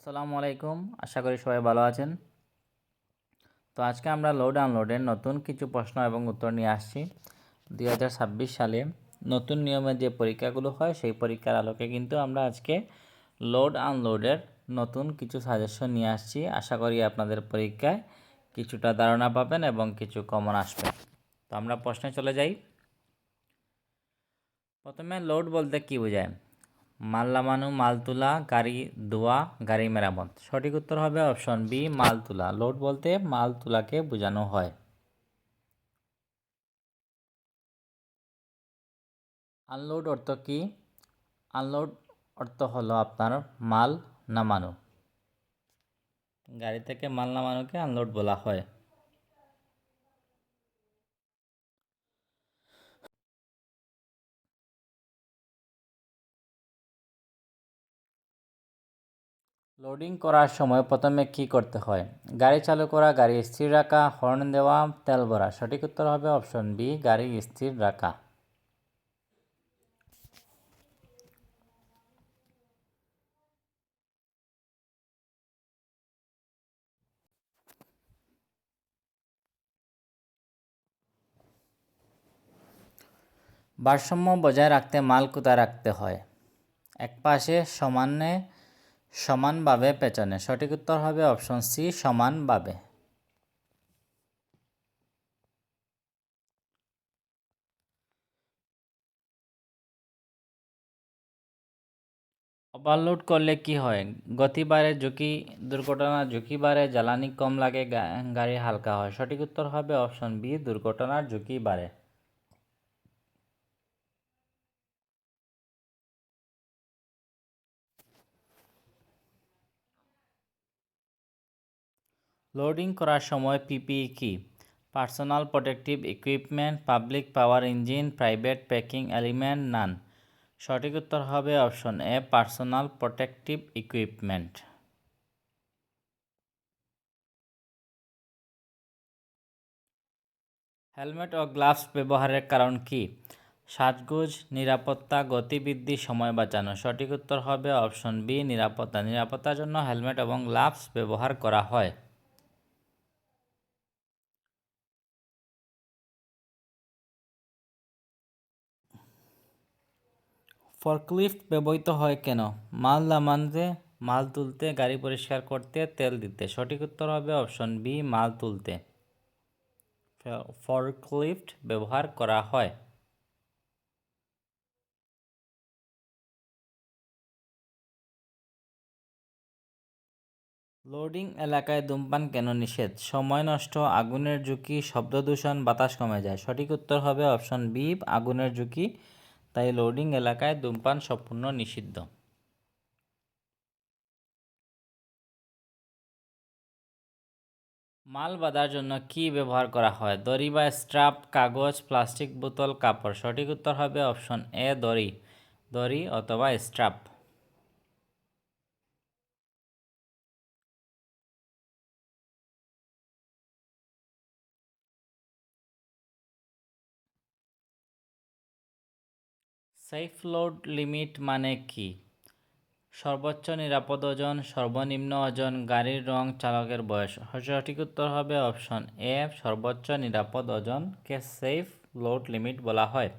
আসসালামু আলাইকুম, আশা করি সবাই ভালো আছেন। তো আজকে আমরা লোড আনলোডের নতুন কিছু প্রশ্ন এবং উত্তর নিয়ে আসছি। দুই হাজার ছাব্বিশ সালে নতুন নিয়মে যে পরীক্ষাগুলো হয়, সেই পরীক্ষার আলোকে কিন্তু আমরা আজকে লোড আনলোডের নতুন কিছু সাজেশন নিয়ে আসছি। আশা করি আপনাদের পরীক্ষায় কিছুটা ধারণা পাবেন এবং কিছু কমন আসবে। তো আমরা প্রশ্নে চলে যাই। প্রথমে লোড বলতে কি বোঝায়? মাল নামানো মাল গাড়ি ধোয়া গাড়ি মেরামত। সঠিক উত্তর হবে অপশন বি, মালতুলা। লোড বলতে মালতুলাকে বোঝানো হয়। আনলোড অর্থ কি? আনলোড অর্থ হলো আপনার মাল নামানো। গাড়ি থেকে মাল নামানোকে আনলোড বলা হয়। লোডিং করার সময় প্রথমে কি করতে হয়? গাড়ি চালু করা, গাড়ি স্থির রাখা হর্ন দেওয়া, তেল ভরা। সঠিক উত্তর হবে অপশন বি গাড়ি স্থির রাখা। ভারসাম্য বজায় রাখতে মাল কোথায় রাখতে হয়? এক পাশে সমানে সমানভাবে পেছনে সঠিক উত্তর হবে অপশন সি সমানভাবে ওভারলোড করলে কি হয়? গতি বাড়ে ঝুঁকি দুর্ঘটনার ঝুঁকি বাড়ে জ্বালানি কম লাগে গাড়ি হালকা হয়। সঠিক উত্তর হবে অপশন বি দুর্ঘটনার ঝুঁকি বাড়ে লোডিং করার সময় পিপিই কি? Personal protective equipment, public power engine, private packing element, none. সঠিক উত্তর হবে option A, personal protective equipment. Helmet O gloves ব্যবহারের কারণ কি? সাজগোজ, নিরাপত্তা গতিবৃদ্ধি সময় বাঁচানো। সঠিক উত্তর হবে অপশন বি, নিরাপত্তা। নিরাপত্তার জন্য হেলমেট এবং গ্লাভস ব্যবহার করা হয়। ফরক্লিফট ব্যবহৃত হয় কেন? মাল নামাতে মাল তুলতে, গাড়ি পরিষ্কার করতে, তেল দিতে। সঠিক উত্তর হবে অপশন বি, মাল তুলতে। ফরক্লিফট ব্যবহার করা হয়। লোডিং এলাকায় ধূমপান কেন নিষেধ? সময় নষ্ট, আগুনের ঝুঁকি শব্দ দূষণ বাতাস কমে যায়। সঠিক উত্তর হবে অপশন বি, আগুনের ঝুঁকি তাই লোডিং এলাকায় ধূমপান সম্পূর্ণ নিষিদ্ধ। মাল বাঁধার জন্য কি ব্যবহার করা হয়? দড়ি বা স্ট্রাপ কাগজ প্লাস্টিক বোতল, কাপড়। সঠিক উত্তর হবে অপশন এ দড়ি। দড়ি অথবা স্ট্রাপ সেফ লোড লিমিট মানে কি? সর্বোচ্চ নিরাপদ ওজন, সর্বনিম্ন ওজন, গাড়ির রং, চালকের বয়স। সঠিক উত্তর হবে অপশন এ, সর্বোচ্চ নিরাপদ ওজনকে সেফ লোড লিমিট বলা হয়।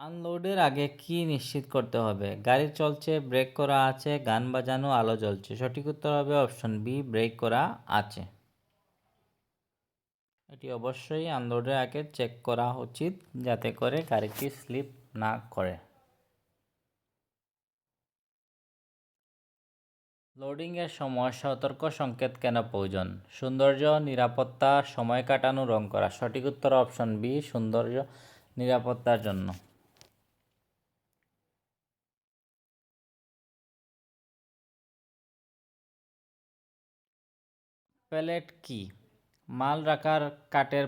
আনলোডের আগে কি নিশ্চিত করতে হবে? গাড়ি চলছে, ব্রেক করা আছে, গান বাজানো, আলো জ্বলছে। সঠিক উত্তর হবে অপশন বি, ব্রেক করা আছে। এটি অবশ্যই আনলোডের আগে চেক করা উচিত যাতে করে গাড়িটি স্লিপ না করে। লোডিংয়ের সময় সতর্ক সংকেত কেন প্রয়োজন? সৌন্দর্য, নিরাপত্তা, সময় কাটানো, রং করা। সঠিক উত্তর অপশন বি সৌন্দর্য, নিরাপত্তার জন্য। প্যালেট কি? মাল রাখার কাঠের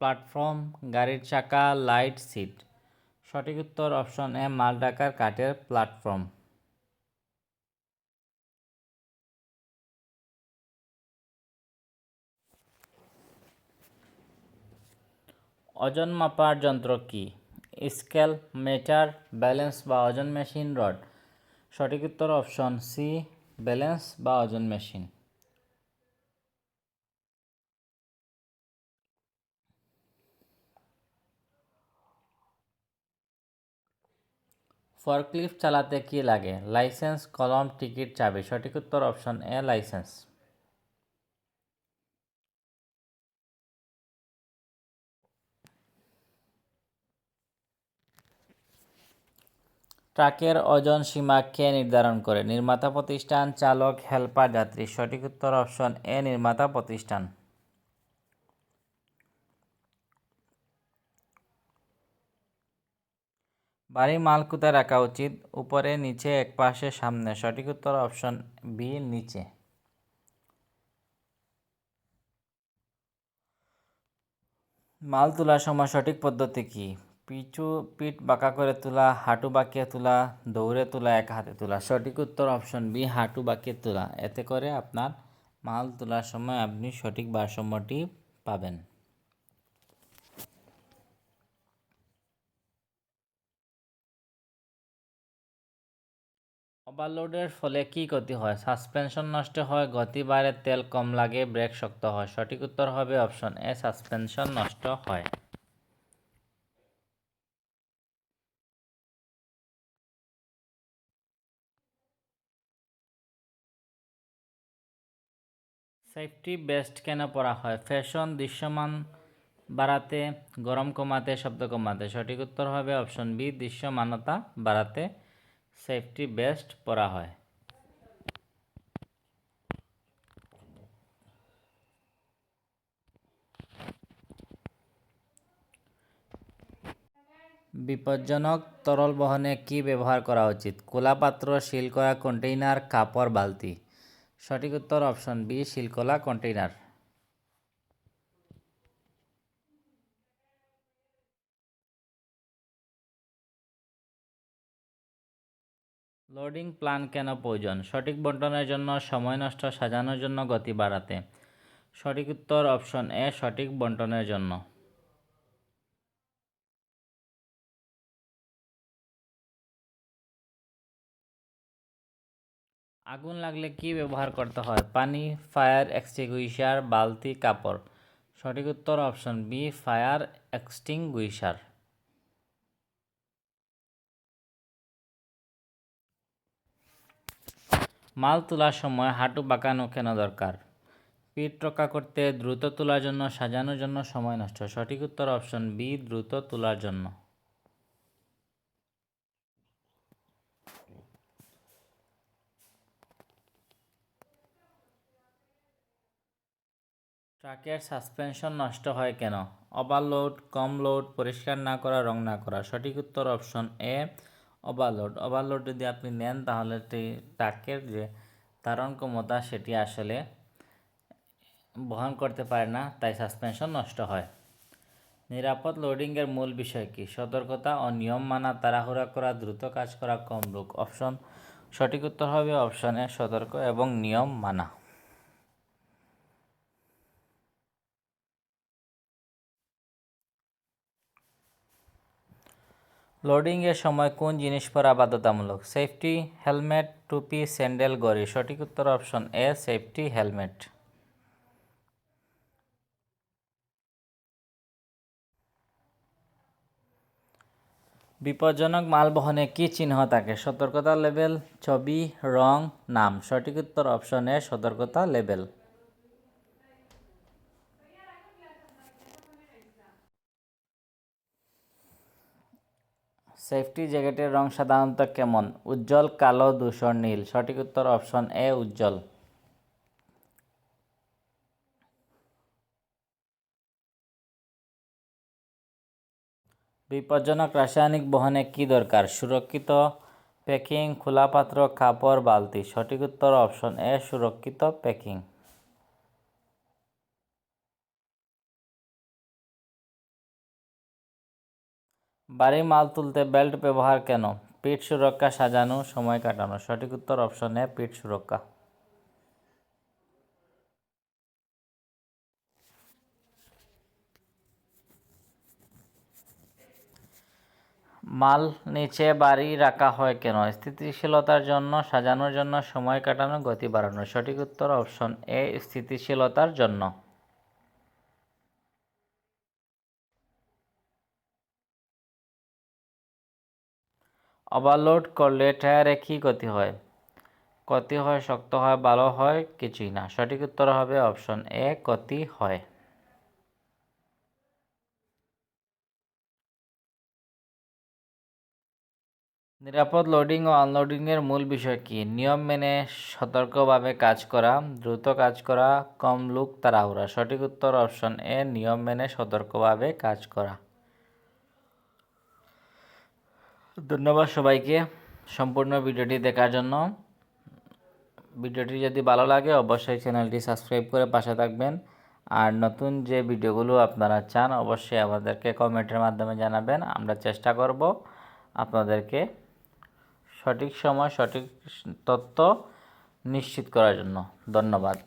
প্ল্যাটফর্ম, গাড়ির চাকা, লাইট, সিট। সঠিক উত্তর অপশন এ, মাল রাখার কাঠের প্ল্যাটফর্ম। ওজন মাপার যন্ত্র কি? স্কেল, মেটার, ব্যালেন্স বা ওজন মেশিন, রড। সঠিক উত্তর অপশন সি, ব্যালেন্স বা ওজন মেশিন। ফরক্লিফট চালাতে কি লাগে? লাইসেন্স, কলম, টিকিট, চাবি। সঠিক উত্তর অপশন এ, লাইসেন্স। ট্রাকের ওজন সীমা কে নির্ধারণ করে? নির্মাতা প্রতিষ্ঠান, চালক, হেল্পার, যাত্রী। সঠিক উত্তর অপশন এ, নির্মাতা প্রতিষ্ঠান। বাড়ি মাল কোথায় রাখা উচিত। উপরে, নিচে, একপাশে, সামনে। সঠিক উত্তর অপশন বি নিচে। মাল তোলার সময় সঠিক পদ্ধতি কি? পিছু, পিঠ বাঁকা করে তোলা, হাঁটু বাঁকিয়ে তোলা, দৌড়ে তোলা, এক হাতে তোলা। সঠিক উত্তর অপশন বি হাঁটু বাঁকিয়ে তোলা। এতে করে আপনার মাল তোলার সময় আপনি সঠিক ভারসাম্যটি পাবেন। ওভারলোডের ফলে কি ক্ষতি হয়? সাসপেনশন নষ্ট হয়, গতি বাড়ে তেল কম লাগে, ব্রেক শক্ত হয়। সঠিক উত্তর হবে অপশন এ, সাসপেনশন নষ্ট হয়। সেফটি বেস্ট কেন পরা হয়? ফ্যাশন দৃশ্যমান বাড়াতে, গরম কমাতে, শব্দ কমাতে। সঠিক উত্তর হবে অপশন বি, দৃশ্যমানতা বাড়াতে। সেফটি বেস্ট পরা হয়। বিপজ্জনক তরল বহনে কি ব্যবহার করা উচিত? খোলা পাত্র সিল করা কন্টেইনার, কাপড়, বালতি। সঠিক উত্তর অপশন বি, শিলকলা, কন্টেইনার। লোডিং প্ল্যান কেন প্রয়োজন? সঠিক বন্টনের জন্য, সময় নষ্ট, সাজানোর জন্য, গতি বাড়াতে। সঠিক উত্তর অপশন এ, সঠিক বন্টনের জন্য। আগুন লাগলে কি ব্যবহার করতে হয়? পানি, ফায়ার এক্সটিংগুইশার, বালতি, কাপড়। সঠিক উত্তর অপশন বি, ফায়ার এক্সটিংগুইশার। মাল তোলার সময় হাঁটু বাঁকানো কেন দরকার? পিঠ রক্ষা করতে দ্রুত তোলার জন্য, সাজানোর জন্য সময় নষ্ট। সঠিক উত্তর অপশন বি, দ্রুত তোলার জন্য। ট্রাকের সাসপেনশন নষ্ট হয় কেন? ওভারলোড, কম লোড, পরিষ্কার না করা, রং না করা। সঠিক উত্তর অপশন এ ওভারলোড ওভারলোড যদি আপনি নেন তাহলে ট্রাকের যে ধারণ ক্ষমতা সেটি আসলে বহন করতে পারে না, তাই সাসপেনশন নষ্ট হয়। নিরাপদ লোডিংয়ের মূল বিষয় কি? সতর্কতা ও নিয়ম মানা, তাড়াহুড়া করা, দ্রুত কাজ করা, কম লোক অপশন সঠিক উত্তর হবে অপশনে সতর্ক এবং নিয়ম মানা। লোডিংয়ের সময় কোন জিনিস পরা বাধ্যতামূলক সেফটি হেলমেট টুপি স্যান্ডেল গড়ি। সঠিক উত্তর অপশন এ সেফটি হেলমেট বিপজ্জনক মাল বহনে কি চিহ্ন থাকে? সতর্কতা লেভেল, ছবি, রং, নাম। সঠিক উত্তর অপশন এ, সতর্কতা লেভেল। সেফটি জ্যাকেটের রং সাধারণত কেমন? উজ্জ্বল, কালো, ধূসর, নীল। সঠিক উত্তর অপশন এ, উজ্জ্বল। বিপজ্জনক রাসায়নিক বহনে কি দরকার? সুরক্ষিত প্যাকিং খোলা পাত্র কাপড়, বালতি। সঠিক উত্তর অপশন এ, সুরক্ষিত প্যাকিং। বাড়ি মাল তুলতে বেল্ট ব্যবহার কেন? পিঠ সুরক্ষা সাজানো, সময় কাটানো। সঠিক উত্তর অপশন এ, পিঠ সুরক্ষা। মাল নিচে বাড়ি রাখা হয় কেন? স্থিতিশীলতার জন্য, সাজানোর জন্য, সময় কাটানো, গতি বাড়ানো। সঠিক উত্তর অপশন এ, স্থিতিশীলতার জন্য। ওভারলোড করলে টায়ারে কী ক্ষতি হয়? ক্ষতি হয়, শক্ত হয় ভালো হয়, কিছুই না। সঠিক উত্তর হবে অপশন এ ক্ষতি হয়। নিরাপদ লোডিং ও আনলোডিংয়ের মূল বিষয় কি? নিয়ম মেনে সতর্কভাবে কাজ করা, দ্রুত কাজ করা, কম লুক তাড়াহুড়া। সঠিক উত্তর অপশন এ, নিয়ম মেনে সতর্কভাবে কাজ করা। ধন্যবাদ সবাইকে সম্পূর্ণ ভিডিওটি দেখার জন্য। ভিডিওটি যদি ভালো লাগে, অবশ্যই চ্যানেলটি সাবস্ক্রাইব করে পাশে থাকবেন। আর নতুন যে ভিডিওগুলো আপনারা চান, অবশ্যই আমাদেরকে কমেন্টের মাধ্যমে জানাবেন। আমরা চেষ্টা করব আপনাদেরকে সঠিক সময় সঠিক তথ্য নিশ্চিত করার জন্য। ধন্যবাদ।